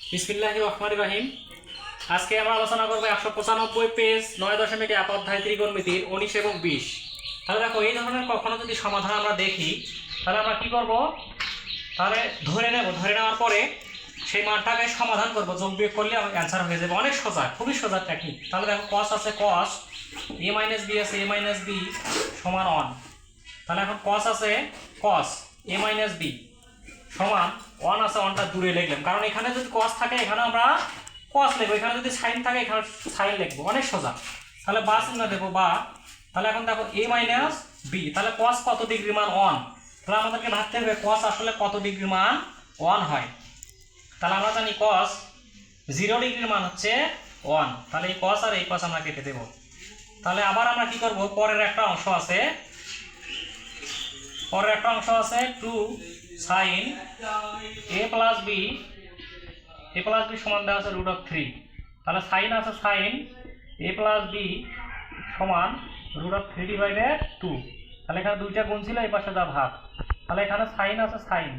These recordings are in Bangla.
বিসমিল্লাহ রহমান রহিম। আজকে আমরা আলোচনা করব একশো পঁচানব্বই পেজ নয় দশমিক এক অধ্যায় ত্রিকোণমিতির উনিশ এবং বিশ। তাহলে দেখো, এই ধরনের কখনো যদি সমাধান আমরা দেখি, তাহলে আমরা কি করব? তাহলে ধরে নেব। ধরে নেওয়ার পরে সেই মানটাকে সমাধান করব। যোগ বিয়োগ করলে অ্যান্সার হয়ে যাবে। অনেক সোজা, খুবই সোজা টেকনিক তাহলে দেখো কস আছে কস এ মাইনাস বি আছে এ মাইনাস বি সমান অন তাহলে এখন কস আছে কস এ মাইনাস বি সমান ওয়ান আছে ওয়ানটা দূরে লিখলাম। কারণ এখানে যদি কস থাকে এখানে আমরা কস লিখব। এখানে যদি সাইন থাকে এখানে সাইন লিখব। অনেক সোজা। তাহলে বা চিহ্ন দেবো, বা। তাহলে এখন দেখো এ মাইনাস বি তাহলে কস কত ডিগ্রি মান ওয়ান তাহলে আমাদেরকে ভাবতে হবে কস আসলে কত ডিগ্রি মান ওয়ান হয়? তাহলে আমরা জানি কস জিরো ডিগ্রির মান হচ্ছে ওয়ান তাহলে এই কস আর এই কস আমরা কেটে দেবো। তাহলে আবার আমরা কি করব? পরের একটা অংশ আছে পরের একটা অংশ আছে two sine A plus B, A plus B সমান দেওয়া আছে রুট অফ থ্রি। তাহলে সাইন আছে সাইন, এ প্লাস বি সমান root of three divided two. তাহলে এখানে দুইটা গুণ ছিল, এই পাশে যা ভাগ। তাহলে এখানে সাইন আছে সাইন,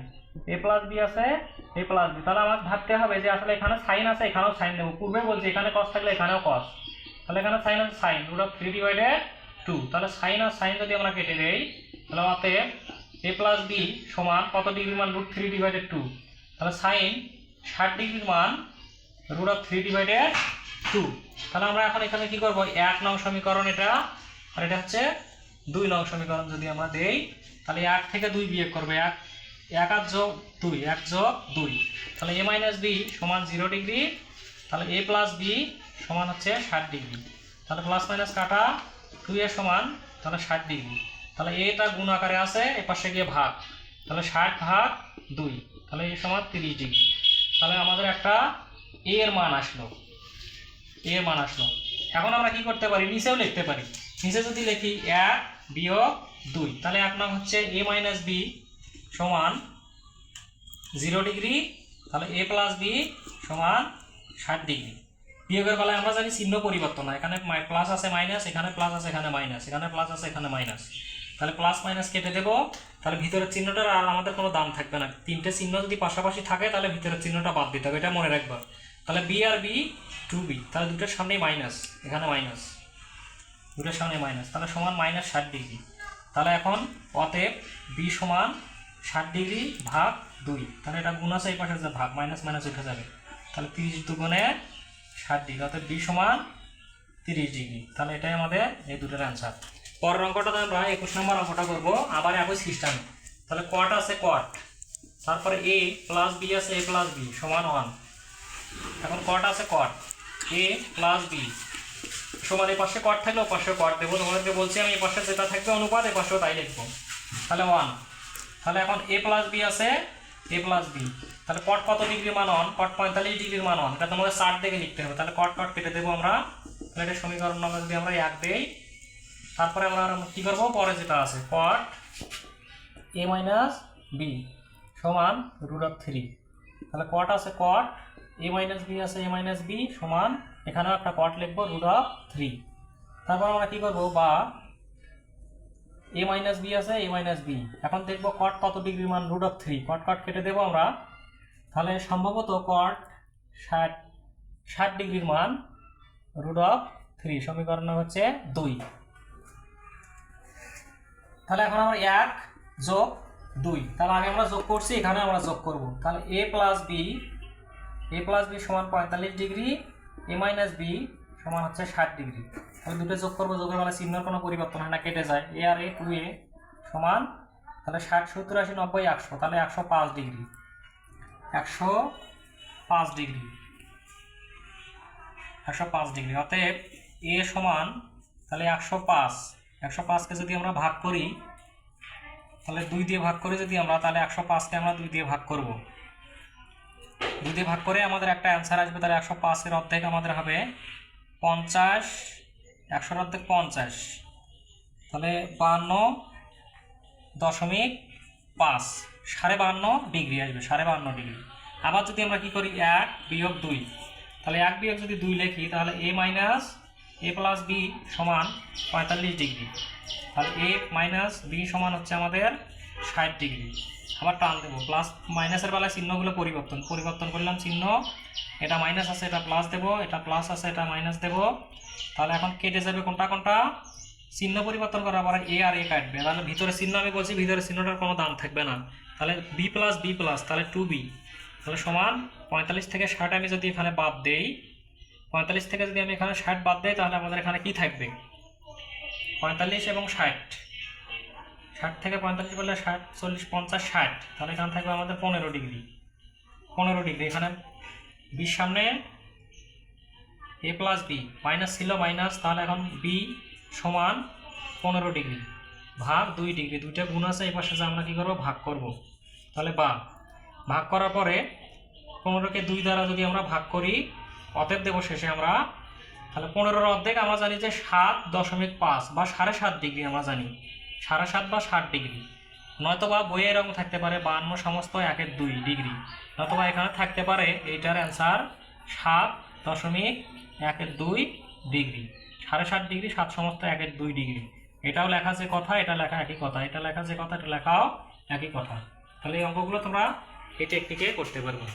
এ প্লাস বি আছে এ প্লাস বি। তাহলে আমাকে ভাবতে হবে যে আসলে এখানে সাইন আছে, এখানেও সাইন দেবো। পূর্বে বলছি এখানে কস থাকলে এখানেও কস তাহলে এখানে সাইন আছে sine, root of three divided two. তাহলে সাইন আর সাইন যদি আমরা কেটে দেই তাহলে অতএব এ প্লাস বি সমান কত ডিগ্রি মান রুট থ্রি ডিভাইডেড টু তাহলে সাইন ষাট ডিগ্রির মান root of three divided two তাহলে আমরা এখন এখানে কি করব? এক নং সমীকরণ এটা, আর এটা হচ্ছে দুই নং সমীকরণ যদি আমরা দেই, তাহলে এক থেকে দুই বিয়োগ করবে এক। এক আধ যোগ দুই, এক যোগ দুই। তাহলে এ মাইনাস বি সমান জিরো ডিগ্রি তাহলে এ প্লাস বি সমান হচ্ছে ষাট ডিগ্রি তাহলে প্লাস মাইনাস কাটা টু এ সমান, তাহলে ষাট ডিগ্রি তাহলে এটা গুণ আকারে আছে, এ পাশে গিয়ে ভাগ। তাহলে ষাট ভাগ দুই, তাহলে এ সমান তিরিশ ডিগ্রি। তাহলে আমাদের একটা এ এর মান আসলো। এ এর মান আসলো। এখন আমরা কি করতে পারি? নিচেও লিখতে পারি। নিচে যদি লিখি এক বিয়োগ দুই, তাহলে এক নাম হচ্ছে এ মাইনাস বি সমান জিরো ডিগ্রি, তাহলে এ প্লাস বি সমান ষাট ডিগ্রি। বিয়োগের বেলায় আমরা জানি চিহ্ন পরিবর্তন হয়। এখানে প্লাস আছে মাইনাস, এখানে প্লাস আছে, এখানে মাইনাস, এখানে প্লাস আছে, এখানে মাইনাস। তাহলে প্লাস মাইনাস কেটে দেবো। তাহলে ভিতরের চিহ্নটার আর আমাদের কোনো দাম থাকবে না। তিনটে চিহ্ন যদি পাশাপাশি থাকে, তাহলে ভিতরের চিহ্নটা বাদ দিতে হবে। এটা মনে রাখবা। তাহলে বি আর বি টু বি তাহলে দুটোর সামনেই মাইনাস এখানে মাইনাস দুটোর সামনে মাইনাস তাহলে সমান মাইনাস ষাট ডিগ্রি তাহলে এখন অতএব বি সমান ষাট ডিগ্রি ভাগ দুই। তাহলে এটা গুণ আছে, এই পাশে যে ভাগ মাইনাস মাইনাস উঠে যাবে। তাহলে তিরিশ দুগুণে ষাট ডিগ্রি অর্থাৎ বি সমান তিরিশ ডিগ্রি তাহলে এটাই আমাদের এই দুটোর অ্যান্সার পরের অঙ্কটাতে আমরা একুশ নম্বর অঙ্কটা করব। আবার একই সিস্টেমে তাহলে কট আছে কট তারপরে এ প্লাস বি আছে এ প্লাস বি সমান ওয়ান এখন কট আছে কট এ প্লাস বি সমান এ পাশে কট থাকলে ও পাশে কট দেবো। তোমাদেরকে বলছি আমি এই পাশে যেটা থাকবে অনুপাত, এ পাশেও তাই লিখব। তাহলে ওয়ান তাহলে এখন এ প্লাস বি আছে এ প্লাস বি তাহলে কট কত ডিগ্রি মান অন কট পঁয়তাল্লিশ ডিগ্রির মান অন এটা তোমাদের ষাট দেখে লিখতে হবে। তাহলে কট কট কেটে দেবো আমরা। তাহলে এটা সমীকরণ নম্বর যদি আমরা এক দেই তারপরে আমরা কী করব? পরে যেটা আছে কট এ মাইনাস বি সমান রুট অফ থ্রি তাহলে কট আছে কট এ মাইনাস বি আছে এ মাইনাস বি সমান এখানেও একটা কট লিখব রুট অফ থ্রি তারপর আমরা কী করব? বা এ মাইনাস বি আছে এ মাইনাস বি এখন দেখব কট কত ডিগ্রি মান root of three cot cot কেটে দেবো আমরা? তাহলে সম্ভবত কট ষাট ষাট ডিগ্রির মান রুট অফ থ্রি সমীকরণ হচ্ছে দুই। তাহলে এখন আমরা এক যোগ দুই। তাহলে আগে আমরা যোগ করছি, এখানে আমরা যোগ করব। তাহলে A plus B A plus B সমান পঁয়তাল্লিশ ডিগ্রি, এ মাইনাস বি সমান হচ্ছে ষাট ডিগ্রি। তাহলে দুটো যোগ করব, যোগের বেলা চিহ্নের কোনো পরিবর্তন হয় না, কেটে যায়। এ আর এ টু এ সমান, তাহলে ষাট সত্তর আশি নব্বই একশো, তাহলে একশো পাঁচ ডিগ্রি। একশো পাঁচ ডিগ্রি। একশো পাঁচ ডিগ্রি, অতএব এ সমান, তাহলে একশো পাঁচ। একশো পাঁচকে যদি আমরা ভাগ করি, তাহলে দুই দিয়ে ভাগ করে যদি আমরা, তাহলে একশো পাঁচকে আমরা দুই দিয়ে ভাগ করব। দুই দিয়ে ভাগ করে আমাদের একটা অ্যান্সার আসবে, তাহলে একশো পাঁচের অর্ধেক আমাদের হবে পঞ্চাশ, একশোর অর্ধেক পঞ্চাশ। তাহলে বান্ন দশমিক পাঁচ, সাড়ে বান্ন ডিগ্রি আসবে, সাড়ে বান্ন ডিগ্রি। আবার যদি আমরা কি করি, এক বিয়োগ দুই, তাহলে এক বিয়োগ যদি দুই লিখি, তাহলে A minus A plus B সমান পঁয়তাল্লিশ ডিগ্রি। তাহলে এ মাইনাস বি সমান হচ্ছে আমাদের ষাট ডিগ্রি। আবার টান দেবো। প্লাস মাইনাসের বেলায় চিহ্নগুলো পরিবর্তন। পরিবর্তন করলাম চিহ্ন। এটা মাইনাস আছে, এটা প্লাস দেবো। এটা প্লাস আছে, এটা মাইনাস দেবো। তাহলে এখন কেটে যাবে কোনটা কোনটা? চিহ্ন পরিবর্তন করার পরে এ আর এ কাটবে। তাহলে ভিতরে চিহ্ন আমি বলছি ভিতরে চিহ্নটার কোনো দাম থাকবে না। তাহলে বি প্লাস বি প্লাস তাহলে টু বি তাহলে সমান পঁয়তাল্লিশ থেকে ষাট আমি যদি এখানে বাদ দেই পঁয়তাল্লিশ থেকে যদি আমি এখানে ষাট বাদ দেই, তাহলে আমাদের এখানে কি থাকবে? পঁয়তাল্লিশ এবং ষাট। ষাট থেকে পঁয়তাল্লিশ বললে ষাট, চল্লিশ, পঞ্চাশ, ষাট। তাহলে এখানে থাকবে আমাদের পনেরো ডিগ্রি। পনেরো ডিগ্রি। এখানে বির সামনে এ প্লাস বি। মাইনাস ছিল মাইনাস, তাহলে এখন বি সমান পনেরো ডিগ্রি। ভাগ দুই ডিগ্রি। দুইটা গুণ আছে, এই পাশে যে আমরা কী করব? ভাগ করব। তাহলে বা। ভাগ করার পরে পনেরোকে দুই দ্বারা যদি আমরা ভাগ করি অতএব দেবো শেষে আমরা, তাহলে পনেরোর অর্ধেক আমরা জানি যে সাত দশমিক পাঁচ বা সাড়ে সাত ডিগ্রি আমরা জানি। সাড়ে সাত বা ষাট ডিগ্রি। নয়তোবা বইয়ে এরকম থাকতে পারে বান্ন সমস্ত একের দুই ডিগ্রি। নয়তোবা এখানে থাকতে পারে এইটার অ্যান্সার সাত দশমিক একের দুই ডিগ্রি। সাড়ে সাত ডিগ্রি, সাত সমস্ত একের দুই ডিগ্রি। এটাও লেখা যে কথা, এটা লেখা একই কথা। এটা লেখা যে কথা, এটা লেখাও একই কথা। তাহলে এই অঙ্কগুলো তোমরা এই টেকনিকে করতে পারবে।